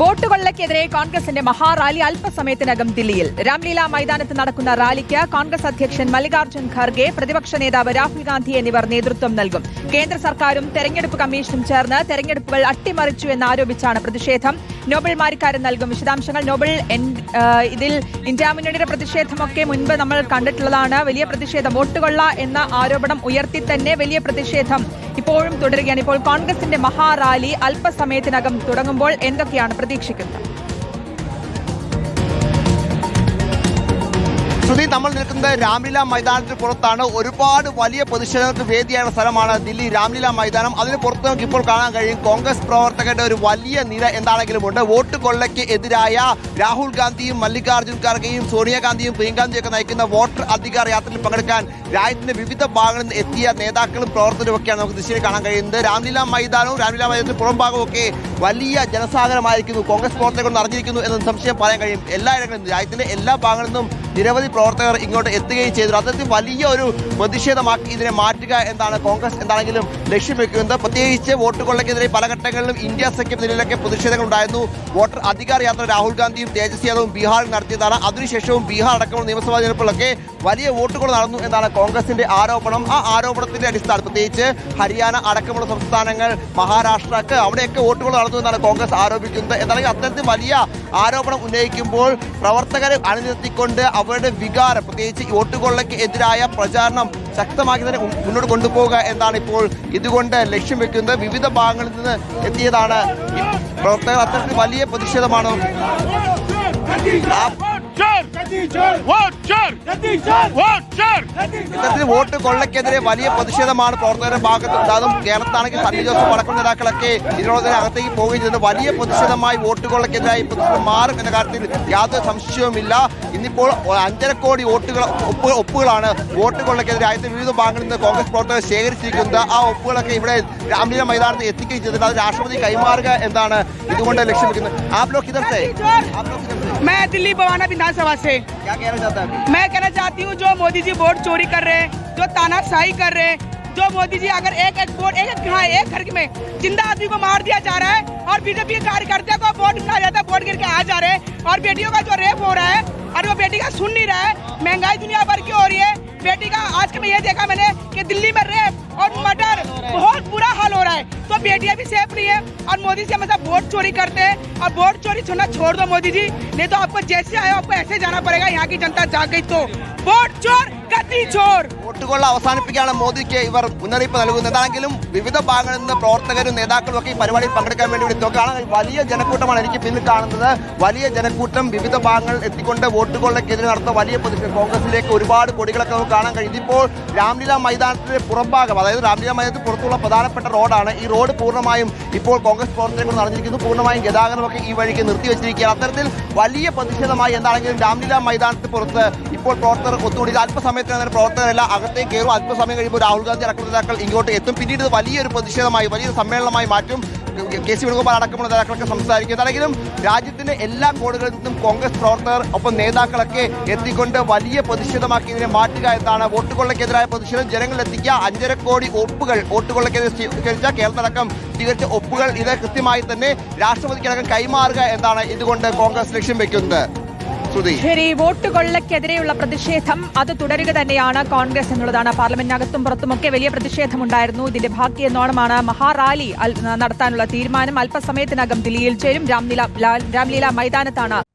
Vote കൊള്ളയ്ക്കെതിരെ കോൺഗ്രസിന്റെ മഹാറാലി അല്പസമയത്തിനകം ദില്ലിയിൽ. രാംലീല മൈതാനത്ത് നടക്കുന്ന റാലിക്ക് കോൺഗ്രസ് അധ്യക്ഷൻ മല്ലികാർജുൻ ഖർഗെ പ്രതിപക്ഷ നേതാവ് രാഹുൽ ഗാന്ധി എന്നിവർ നേതൃത്വം നൽകും. കേന്ദ്ര സർക്കാരും തെരഞ്ഞെടുപ്പ് കമ്മീഷനും ചേർന്ന് തെരഞ്ഞെടുപ്പുകൾ അട്ടിമറിച്ചു എന്നാരോപിച്ചാണ് പ്രതിഷേധം. നോബൽ മാരിക്കാരൻ നൽകും വിശദാംശങ്ങൾ. നോബൽ ഇതിൽ ഇന്ത്യ മുന്നണിയുടെ പ്രതിഷേധമൊക്കെ മുൻപ് നമ്മൾ കണ്ടിട്ടുള്ളതാണ്. വലിയ പ്രതിഷേധം വോട്ടുകൊള്ള എന്ന ആരോപണം ഉയർത്തി തന്നെ വലിയ പ്രതിഷേധം ഇപ്പോഴും തുടരുകയാണ്. ഇപ്പോൾ കോൺഗ്രസിന്റെ മഹാറാലി അല്പസമയത്തിനകം തുടങ്ങുമ്പോൾ എന്തൊക്കെയാണ് പ്രതീക്ഷിക്കുന്നത്? ശ്രുതി നമ്മൾ നിൽക്കുന്നത് രാംലീല മൈതാനത്തിന് പുറത്താണ്. ഒരുപാട് വലിയ പ്രതിഷേധങ്ങൾക്ക് വേദിയായ സ്ഥലമാണ് ദില്ലി രാംലീല മൈതാനം. അതിന് പുറത്ത് നമുക്ക് ഇപ്പോൾ കാണാൻ കഴിയും കോൺഗ്രസ് പ്രവർത്തകരുടെ ഒരു വലിയ നിര എന്താണെങ്കിലും ഉണ്ട്. വോട്ട് കൊള്ളയ്ക്ക് എതിരായ രാഹുൽ ഗാന്ധിയും മല്ലികാർജുൻ ഖാർഗെയും സോണിയാഗാന്ധിയും പ്രിയങ്കാന്ധിയും ഒക്കെ നയിക്കുന്ന വോട്ടർ അധികാർ യാത്രയിൽ പങ്കെടുക്കാൻ രാജ്യത്തിന്റെ വിവിധ ഭാഗങ്ങളിൽ നിന്ന് എത്തിയ നേതാക്കളും പ്രവർത്തകരും ഒക്കെയാണ് നമുക്ക് ദൃശ്യത്തിൽ കാണാൻ കഴിയുന്നത്. രാംലീല മൈതാനവും രാംലീല മൈതാനത്തിന് പുറം ഭാഗവും ഒക്കെ വലിയ ജനസാഗരമായിരിക്കുന്നു. കോൺഗ്രസ് പ്രവർത്തകർ കൊണ്ട് അറിഞ്ഞിരിക്കുന്നു എന്ന സംശയം പറയാൻ കഴിയും. എല്ലായിടങ്ങളിലും രാജ്യത്തിന്റെ എല്ലാ ഭാഗങ്ങളിൽ നിന്നും നിരവധി പ്രവർത്തകർ ഇങ്ങോട്ട് എത്തുകയും ചെയ്തു. അത്തരത്തിൽ വലിയ ഒരു പ്രതിഷേധമാക്കി ഇതിനെ മാറ്റുക എന്നാണ് കോൺഗ്രസ് എന്താണെങ്കിലും ലക്ഷ്യം വെക്കുന്നത്. പ്രത്യേകിച്ച് വോട്ട് കൊള്ളയ്ക്കെതിരെ പല ഘട്ടങ്ങളിലും ഇന്ത്യ സഖ്യം നിലയിലൊക്കെ പ്രതിഷേധങ്ങൾ ഉണ്ടായിരുന്നു വോട്ടർ അധികാര യാത്ര രാഹുൽ ഗാന്ധിയും തേജസ്വി യാദവും ബീഹാറിൽ നടത്തിയതാണ്. അതിനുശേഷവും ബീഹാർ അടക്കമുള്ള നിയമസഭാ തെരഞ്ഞെടുപ്പിലൊക്കെ വലിയ വോട്ടുകൾ നടന്നു എന്നാണ് കോൺഗ്രസിന്റെ ആരോപണം. ആ ആരോപണത്തിന്റെ അടിസ്ഥാനം പ്രത്യേകിച്ച് ഹരിയാന അടക്കമുള്ള സംസ്ഥാനങ്ങൾ മഹാരാഷ്ട്രക്ക് അവിടെയൊക്കെ വോട്ടുകൾ നടന്നു എന്നാണ് കോൺഗ്രസ് ആരോപിക്കുന്നത്. എന്നാണെങ്കിൽ അത്തരത്തിൽ വലിയ ആരോപണം ഉന്നയിക്കുമ്പോൾ പ്രവർത്തകരെ അണിനിർത്തിക്കൊണ്ട് അവരുടെ വികാരം പ്രത്യേകിച്ച് വോട്ടുകൊള്ളയ്ക്ക് എതിരായ പ്രചാരണം ശക്തമാക്കി തന്നെ മുന്നോട്ട് കൊണ്ടുപോവുക എന്നാണ് ഇപ്പോൾ ഇതുകൊണ്ട് ലക്ഷ്യം വെക്കുന്നത്. വിവിധ ഭാഗങ്ങളിൽ നിന്ന് എത്തിയതാണ് പ്രവർത്തകർ. അത്തരത്തിൽ വലിയ പ്രതിഷേധമാണ്? ഇത്തരത്തിൽ വോട്ട് കൊള്ളക്കെതിരെ വലിയ പ്രതിഷേധമാണ് പ്രവർത്തകരുടെ ഭാഗത്തുണ്ടാകും കേരളത്താണെങ്കിൽ കേരളത്തിലാണെങ്കിൽ സണ്ണി ജോസഫ് അടക്കം നേതാക്കളൊക്കെ ഇതിനോട് അകത്തേക്ക് പോവുകയും ചെയ്തത് വലിയ പ്രതിഷേധമായി വോട്ട് കൊള്ളക്കെതിരായി പ്രതിഷേധം മാറും എന്ന കാര്യത്തിൽ യാതൊരു സംശയവുമില്ല. ഇന്നിപ്പോൾ അഞ്ചര കോടി വോട്ടുകൾ ഒപ്പ് ഒപ്പുകളാണ് വോട്ട് കൊള്ളക്കെതിരെ രാജ്യത്തെ വിവിധ ഭാഗങ്ങളിൽ നിന്ന് കോൺഗ്രസ് പ്രവർത്തകർ ശേഖരിച്ചിരിക്കുന്നത്. ആ ഒപ്പുകളൊക്കെ ഇവിടെ രാംലീല മൈതാനത്ത് എത്തിക്കുകയും ചെയ്തിട്ടുണ്ട്. അത് രാഷ്ട്രപതി കൈമാറുക എന്നാണ് ഇതുകൊണ്ട് ലക്ഷ്യം വെക്കുന്നത്. ആ ബ്ലോക്ക് ഇതത്തെ ആ ബ്ലോക്ക് ഇതത്തെ मैं दिल्ली बवाना विधानसभा से। क्या कहना चाहता है? मैं कहना चाहती हूँ जो मोदी जी वोट चोरी कर रहे हैं जो तानाशाही कर रहे हैं जो मोदी जी अगर एक एक वोट एक एक हाँ, एक घर में ज़िंदा आदमी को मार दिया जा रहा है और बीजेपी के कार्यकर्ता को वोट कहा जाता है वोट गिर के आ जा रहे हैं और बेटियों का जो रेप हो रहा है और वो बेटी का सुन नहीं रहा है महँगाई दुनिया भर की हो रही है बेटी का, आज के मैं ये देखा मैंने कि दिल्ली में रेप और मर्डर बहुत बुरा हाल हो रहा है। तो बेटियाँ भी सेफ़ नहीं है और मोदी जी हमेशा वोट चोरी करते हैं और वोट चोरी छोड़ना छोड़ दो मोदी जी। नहीं तो आपको जैसे आए आपको ऐसे जाना पड़ेगा, यहाँ की जनता जाग गई तो। वोट चोर വോട്ടുകൊള്ള അവസാനിപ്പിക്കാണ് മോദിക്ക് ഇവർ മുന്നറിയിപ്പ് നൽകുന്നതാണെങ്കിലും വിവിധ ഭാഗങ്ങളിൽ നിന്ന് പ്രവർത്തകരും നേതാക്കളും ഒക്കെ ഈ പരിപാടിയിൽ പങ്കെടുക്കാൻ വേണ്ടി വിളിച്ചോക്കാണ് വലിയ ജനക്കൂട്ടമാണ് എനിക്ക് പിന്നിൽ കാണുന്നത്. വലിയ ജനക്കൂട്ടം വിവിധ ഭാഗങ്ങൾ എത്തിക്കൊണ്ട് വോട്ടുകൊള്ളക്കെതിരെ നടത്ത വലിയ കോൺഗ്രസിലേക്ക് ഒരുപാട് കൊടികളൊക്കെ നമുക്ക് കാണാൻ കഴിയും. ഇതിപ്പോൾ രാംലീല മൈതാനത്തിന്റെ പുറംഭാഗം അതായത് രാംലീല മൈതാനത്തിന് പുറത്തുള്ള പ്രധാനപ്പെട്ട റോഡാണ്. ഈ റോഡ് പൂർണമായും ഇപ്പോൾ കോൺഗ്രസ് പ്രവർത്തനങ്ങൾ നടന്നിരിക്കുന്നു. പൂർണമായും ഗതാഗതമൊക്കെ ഈ വഴിക്ക് നിർത്തിവെച്ചിരിക്കുകയാണ്. അത്തരത്തിൽ വലിയ പ്രതിഷേധമായി എന്താണെങ്കിലും രാംലീല മൈതാനത്തിന് പുറത്ത് ഇപ്പോൾ പ്രവർത്തകർ ഒത്തുകൂടി. അല്പസമയം അല്പസമയത്തിന് തന്നെ പ്രവർത്തകരെല്ലാം അകത്തേക്ക് കയറും. അല്പസമയം കഴിയുമ്പോൾ രാഹുൽ ഗാന്ധി അടക്കമുള്ള നേതാക്കൾ ഇങ്ങോട്ട് എത്തും. പിന്നീട് ഇത് വലിയൊരു പ്രതിഷേധമായി വലിയൊരു സമ്മേളനമായി മാറ്റും. കെ സി വേണുഗോപാൽ അടക്കമുള്ള നേതാക്കളൊക്കെ അതെങ്കിലും രാജ്യത്തിന്റെ എല്ലാ കോണുകളിൽ നിന്നും കോൺഗ്രസ് പ്രവർത്തകർ ഒപ്പം നേതാക്കളൊക്കെ എത്തിക്കൊണ്ട് വലിയ പ്രതിഷേധമാക്കി ഇതിനെ മാറ്റുക എന്നാണ് വോട്ടുകൊള്ളക്കെതിരായ പ്രതിഷേധം. ജനങ്ങളിൽ എത്തിക്കുക അഞ്ചര കോടി ഒപ്പുകൾ വോട്ടുകൊള്ളക്കെതിരെ സ്വീകരിച്ച കേരളത്തിലടക്കം സ്വീകരിച്ച ഒപ്പുകൾ ഇത് കൃത്യമായി തന്നെ രാഷ്ട്രപതിക്കടക്കം കൈമാറുക എന്നാണ് ഇതുകൊണ്ട് കോൺഗ്രസ് ലക്ഷ്യം വെക്കുന്നത്. ശരി വോട്ട് കൊള്ളക്കെതിരെയുള്ള പ്രതിഷേധം അത് തുടരുക തന്നെയാണ് കോൺഗ്രസ് എന്നുള്ളതാണ്. പാർലമെന്റിനകത്തും പുറത്തുമൊക്കെ വലിയ പ്രതിഷേധമുണ്ടായിരുന്നു. ഇതിന്റെ ഭാഗ്യ എന്നോണമാണ് മഹാറാലി നടത്താനുള്ള തീരുമാനം. അല്പസമയത്തിനകം ദില്ലിയിൽ ചേരും. രാംലീല രാംലീല മൈതാനത്താണ്